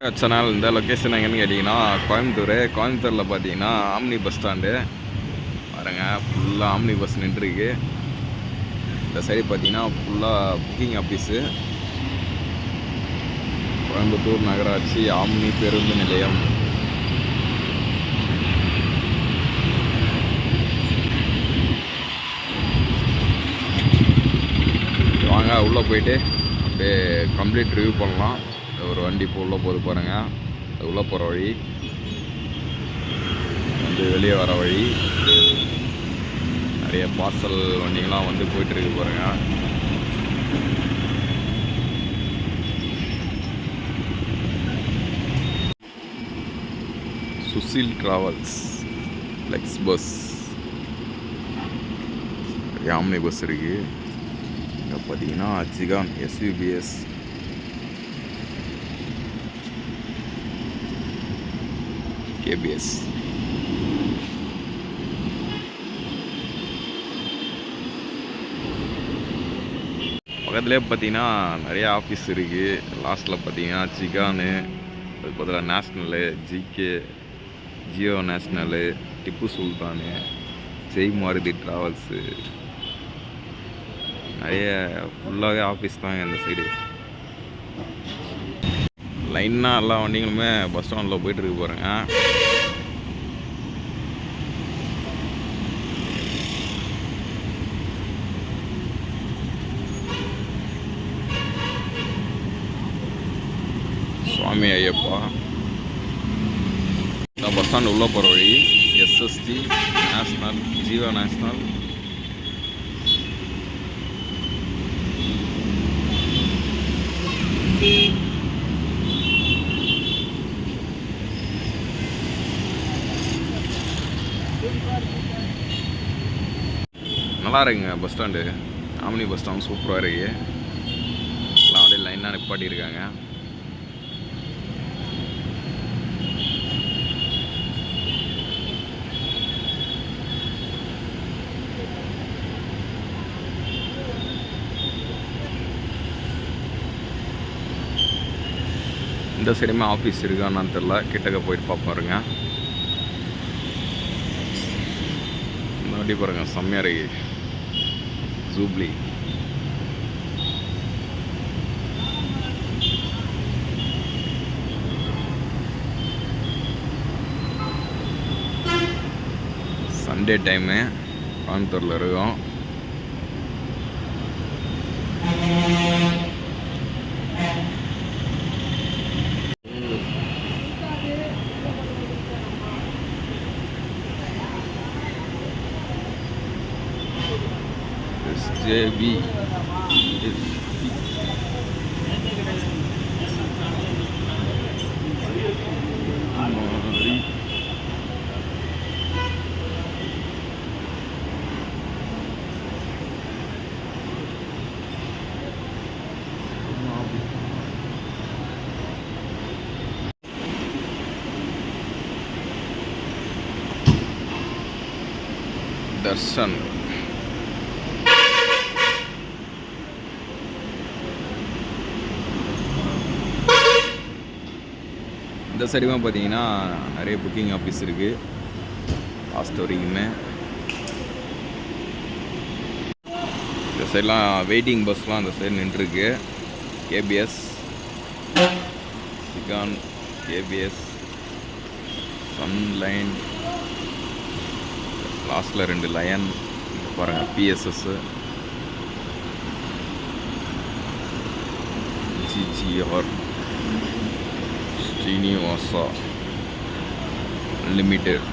Channel இந்த location எங்கேன்னு கேட்டிங்கன்னா கோயம்புத்தூர். கோயம்புத்தூரில் பார்த்தீங்கன்னா ஆம்னி பஸ் ஸ்டாண்டு பாருங்க ஃபுல்லாக ஆம்னி பஸ் நின்றுருக்கு. இந்த சைடு பார்த்தீங்கன்னா ஃபுல்லாக புக்கிங் ஆஃபீஸு கோயம்புத்தூர் நகராட்சி ஆம்னி பேருந்து நிலையம். வாங்க உள்ளே போயிட்டு அப்படியே கம்ப்ளீட் ரிவ்யூ பண்ணலாம். வண்டி இப்போ உள்ளே போது பாருங்க. அது உள்ளே போகிற வழி. வந்து வெளியே வர வழி. நிறைய பார்சல் வண்டிகள்லாம் வந்து போயிட்டு இருக்கு பாருங்க Sushil travels flex bus Yamini bus இருக்குது இங்கே பார்த்தீங்கன்னா ஜிகான் எஸ்யூபிஎஸ் கேபிஎஸ். பக்கத்துலேயே பார்த்தீங்கன்னா நிறைய ஆஃபீஸ் இருக்குது லாஸ்ட்டில் பார்த்தீங்கன்னா ஜிகானு அதுக்கு பதிலாக national GK Jio national Tipu Sultan Jai Maruti travels நிறைய ஃபுல்லாகவே ஆஃபீஸ் தாங்க இந்த சைடு லைனாக எல்லா வண்டிகளுமே பஸ் ஸ்டாண்டில் போயிட்டு இருக்கு பாருங்க. சுவாமி ஐயப்பா. இந்த பஸ் ஸ்டாண்ட் உள்ளே போகிற வழி எஸ்எஸ்டி நேஷ்னல் ஜீவா நேஷ்னல் நல்லா இருக்குங்க bus stand omni bus stand சூப்பராக இருக்கு. எல்லாம் அப்படியே லைனாக நிப்பாட்டியிருக்காங்க இந்த சைடுமே ஆஃபீஸ் இருக்கான்னு தெரில கிட்டக்க போயிட்டு பார்ப்பாருங்க இருங்க. இந்த வண்டி பாருங்க செம்மையாக இருக்கு. ஜூப்ளி சண்டே டைமு கோயம்புத்தூரில் இருக்கோம். जेबी दर्शन இந்த சைடுமே பார்த்தீங்கன்னா நிறைய புக்கிங் ஆஃபீஸ் இருக்குது லாஸ்ட் வரைக்குமே இந்த சைட்லாம் வெயிட்டிங் பஸ்லாம் அந்த சைடு நின்றுருக்கு. கேபிஎஸ் சிகான் கேபிஎஸ் சன்லைன் லாஸ்ட்டில் ரெண்டு லயன் பாருங்கள் BSS GGR Srinivasa limited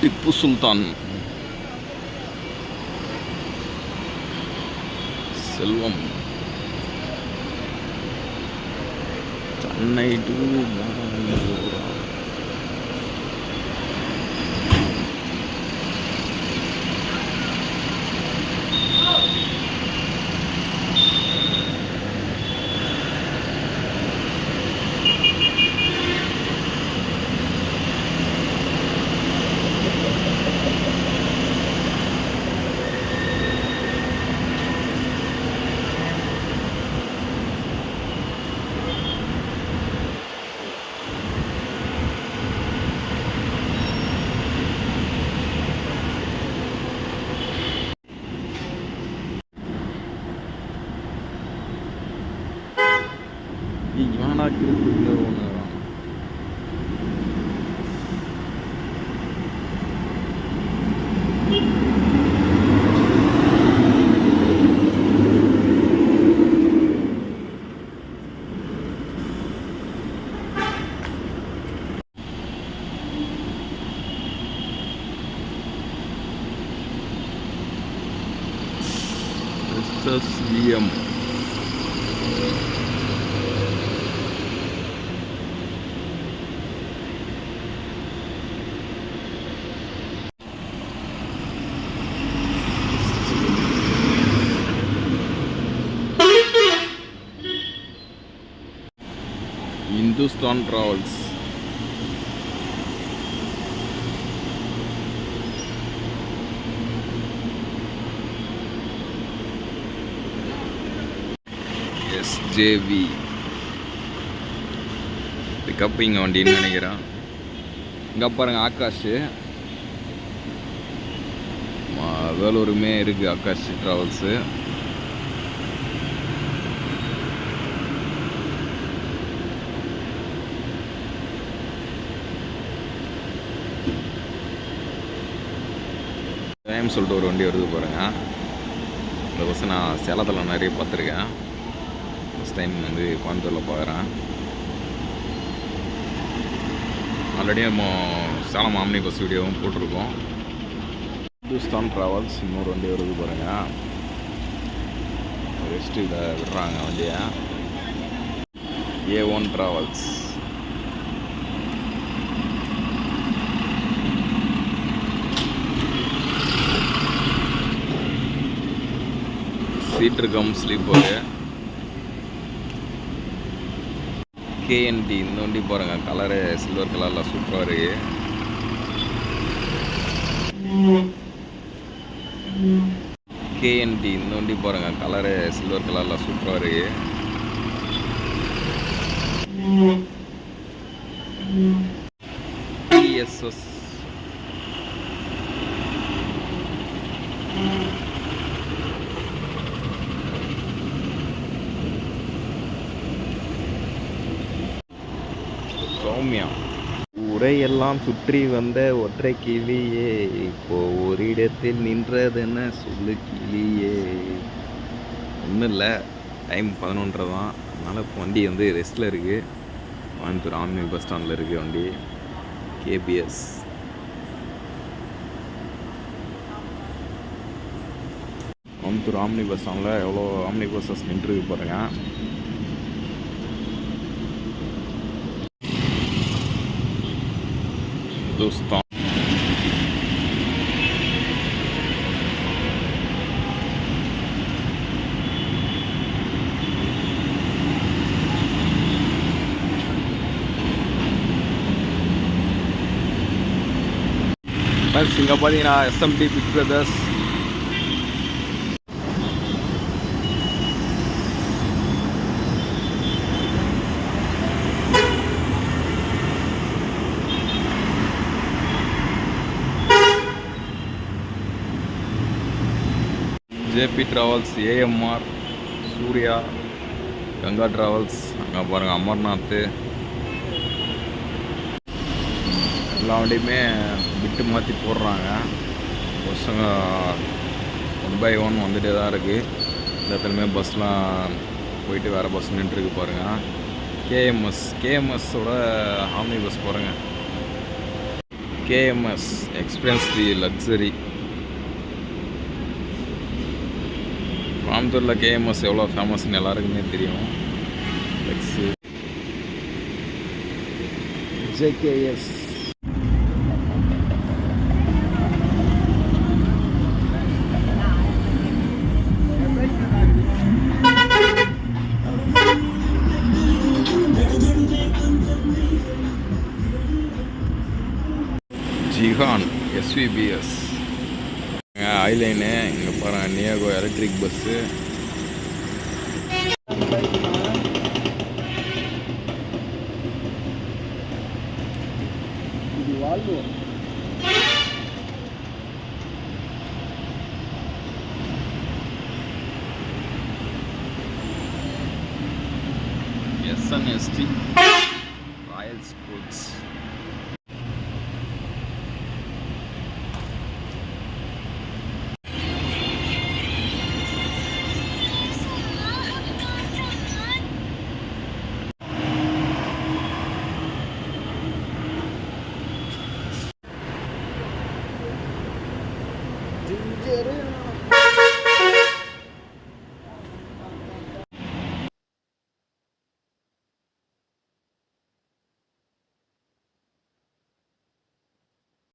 Tipu Sultan Selvam Chennai to она передрублированная рана. Сейчас съем. Hindustan travels SJV pickup இங்கே வண்டின்னு நினைக்கிறேன். இங்கே பாருங்க ஆகாஷ். வேலூருமே இருக்குது ஆகாஷ் ட்ராவல்ஸு டைம் சொல்லிட்டு ஒரு வண்டி வருது பாருங்க. இந்த பஸ்ஸை நான் சேலத்தில் நிறைய பார்த்துருக்கேன். ஃபஸ்ட் டைம் வந்து கோயம்புத்தூரில் பார்க்குறேன். ஆல்ரெடி நம்ம சேலம் ஆம்னி பஸ் வீடியோவும் போட்டிருக்கோம். ஹிந்துஸ்தான் ட்ராவல்ஸ் இன்னொரு வண்டி வருது பாருங்க. ரெஸ்ட் இதை விடுறாங்க வண்டியை. ஏ ஒன் ட்ராவல்ஸ் சீட் இருக்கும் ஸ்லீப்பரு கேஎன்டி இந்த வண்டி பாருங்க கலரு சில்வர் கலரில் சூப்பராக இருக்கு கேஎன்டி இந்த வண்டி பாருங்க கலரு சில்வர் கலரில் சூப்பராக இருக்கு டிஎஸ்எஸ் சௌமியா உரையெல்லாம் சுற்றி வந்த ஒற்றை கிளியே இப்போ ஒரு இடத்தில் நின்றதுன்னு சொல்லு கிளியே. ஒன்றும் இல்லை டைம் பதினொன்றரை தான். அதனால் இப்போ வண்டி வந்து ரெஸ்ட்டில் இருக்குது கோயம்புத்தூர் ஆம்னி பஸ் ஸ்டாண்டில் இருக்குது வண்டி கேபிஎஸ் கோயம்புத்தூர் ஆம்னி பஸ் ஸ்டாண்டில் எவ்வளோ ஆம்னி பஸ்ஸஸ் நின்றுருக்கு பாருங்கள் दोस्तों मैं Singapore S M D big brothers JP travels AMR Surya Ganga travels அங்கே பாருங்கள் அமர்நாத். எல்லா வண்டியுமே விட்டு மாற்றி போடுறாங்க. பசங்க ஒன் பை ஒன் வந்துகிட்டே தான் இருக்குது இந்த இடத்துலையுமே பஸ்லாம் போயிட்டு வேறு பஸ் நின்றுருக்கு பாருங்கள் கேஎம்எஸ் கேஎம்எஸ்ஸோட ஆம்னி பஸ் பாருங்கள் கேஎம்எஸ் எக்ஸ்பீரியன்ஸ் தி லக்ஸரி கோயம்புத்தூரில் கேஎம்எஸ் எவ்வளோ ஃபேமஸ்னு எல்லாருக்குமே தெரியும் லெக்ஸு ஜேகேஎஸ் ஜிஹான் எஸ்விபிஎஸ் ಟಾಯ್ಲೈನೆ ಹಿಂಗಪ್ಪ ನಿಯಾಗೋ ಎಲೆಕ್ಟ್ರಿಕ್ ಬಸ್ಸು వాళ్ళు ఎస్ అని ఎస్టీ